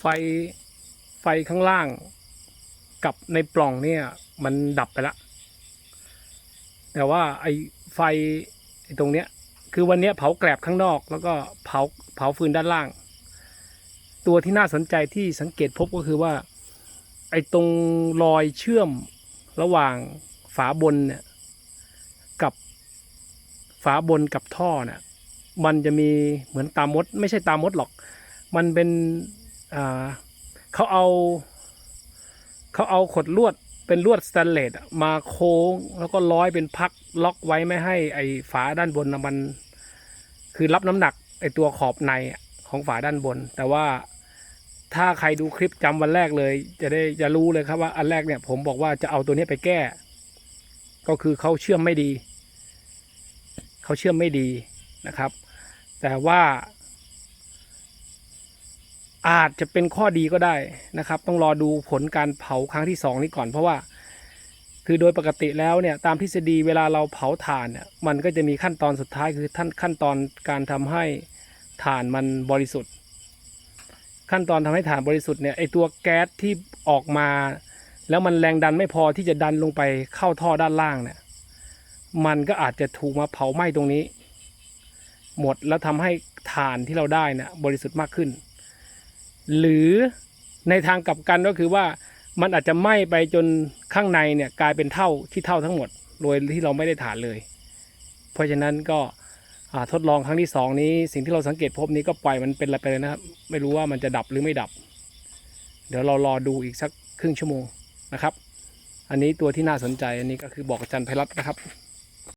ไฟไฟข้างล่าง กับในปล่องเนี่ย มันดับไปละ แต่ว่าไอไฟไอตรงเนี้ย คือวันเนี้ยเผาแกลบข้างนอก แล้วก็เผาเผาฟืนด้านล่าง ตัวที่น่าสนใจที่สังเกตพบก็คือว่า ไอตรงรอยเชื่อมระหว่างฝาบนเนี่ยกับฝาบนกับท่อเนี่ยมันจะมีเหมือนตามด ไม่ใช่ตามดหรอก มันเป็น เขาเอาเขาเอาขดลวดเป็นลวดสแตนเลสมาโค้งแล้วก็ร้อยเป็นพักล็อกไว้ไม่ให้ไอ้ฝาด้านบนนะมัน คือรับน้ำหนักไอ้ตัวขอบในของฝาด้านบน แต่ว่าถ้าใครดูคลิปจำวันแรกเลย จะได้จะรู้เลยครับว่าอันแรกเนี่ย ผมบอกว่าจะเอาตัวนี้ไปแก้ ก็คือเขาเชื่อมไม่ดี เขาเชื่อมไม่ดีนะครับ แต่ว่า อาจจะเป็นข้อดีก็ได้นะครับ ต้องรอดูผลการเผาครั้งที่สองนี้ก่อนเพราะว่า คือโดยปกติแล้วเนี่ยตามทฤษฎีเวลาเราเผาถ่านเนี่ยมันก็จะมีขั้นตอนสุดท้ายคือท่านขั้นตอนการทำให้ถ่านมันบริสุทธิ์ ขั้นตอนทำให้ถ่านบริสุทธิ์เนี่ยไอตัวแก๊สที่ออกมา แล้วมันแรงดันไม่พอที่จะดันลงไปเข้าท่อด้านล่างเนี่ยมันก็อาจจะถูกมาเผาไหม้ตรงนี้ หมดแล้วทำให้ถ่านที่เราได้เนี่ยบริสุทธิ์มากขึ้น หรือในทางกลับกันก็คือว่ามันอาจจะไหม้ไปจนข้างในเนี่ยกลายเป็นเท่าที่เท่าทั้งหมด โดยที่เราไม่ได้ถ่านเลย เพราะฉะนั้นก็ทดลองครั้งที่สองนี้สิ่งที่เราสังเกตพบนี้ก็ปล่อยมันเป็นอะไรไปเลยนะครับ ไม่รู้ว่ามันจะดับหรือไม่ดับ เดี๋ยวเรารอดูอีกสักครึ่งชั่วโมงนะครับ อันนี้ตัวที่น่าสนใจอันนี้ก็คือบอกอาจารย์ไพรัตนะครับ